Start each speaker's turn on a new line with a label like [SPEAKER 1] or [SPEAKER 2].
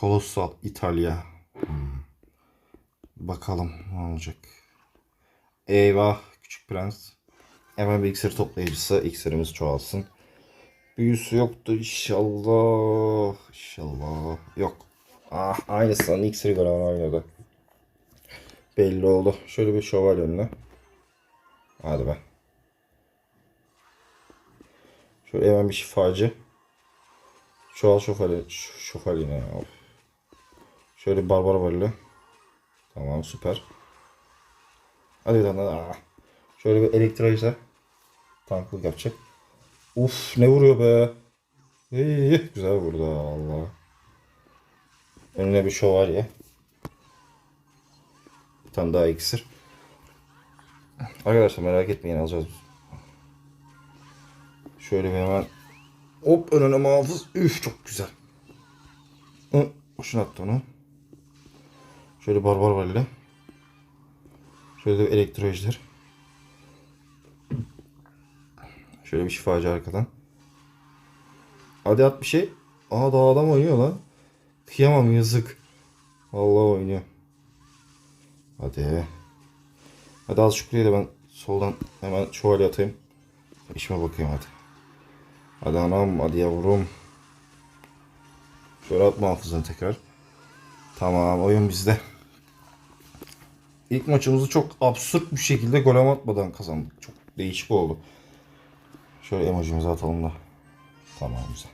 [SPEAKER 1] Kolossal İtalya. Hmm. Bakalım ne olacak. Eyvah küçük prens. Hemen bir iksir toplayıcısı. İksirimiz çoğalsın. Büyüsü yoktu inşallah. İnşallah. Yok. Ah aynısından iksiri gören oynadı. Belli oldu. Şöyle bir şövalye önüne. Hadi be. Şöyle hemen bir şifacı. Çoğal şövalye. ş- Şövalye ne ya? Of. Şöyle bir barbar varlı. Tamam süper. Hadi bir tane daha. Şöyle bir elektrojle tanklık yapacak. Uf ne vuruyor be. İyi, güzel vurdu Allah. Önüne bir şövalye. Bir tane daha iksir. Arkadaşlar merak etmeyin alacağız. Şöyle bir hemen hop önüne muhafız. Üf çok güzel. Hı, Boşuna attı onu. Şöyle barbar valle. Şöyle de bir elektrojler. Şöyle bir şifacı arkadan. Hadi at bir şey. Aa daha adam oynuyor lan. Kıyamam yazık. Vallahi oynuyor. Hadi. Hadi az Şükrü'ye de ben soldan hemen şövalye atayım. İşime bakayım hadi. Hadi anam hadi yavrum. Şöyle at muhafızını tekrar. Tamam oyun bizde. İlk maçımızı çok absürt bir şekilde gol atmadan kazandık. Çok değişik oldu. Şöyle emojimizi atalım da. Tamam güzel.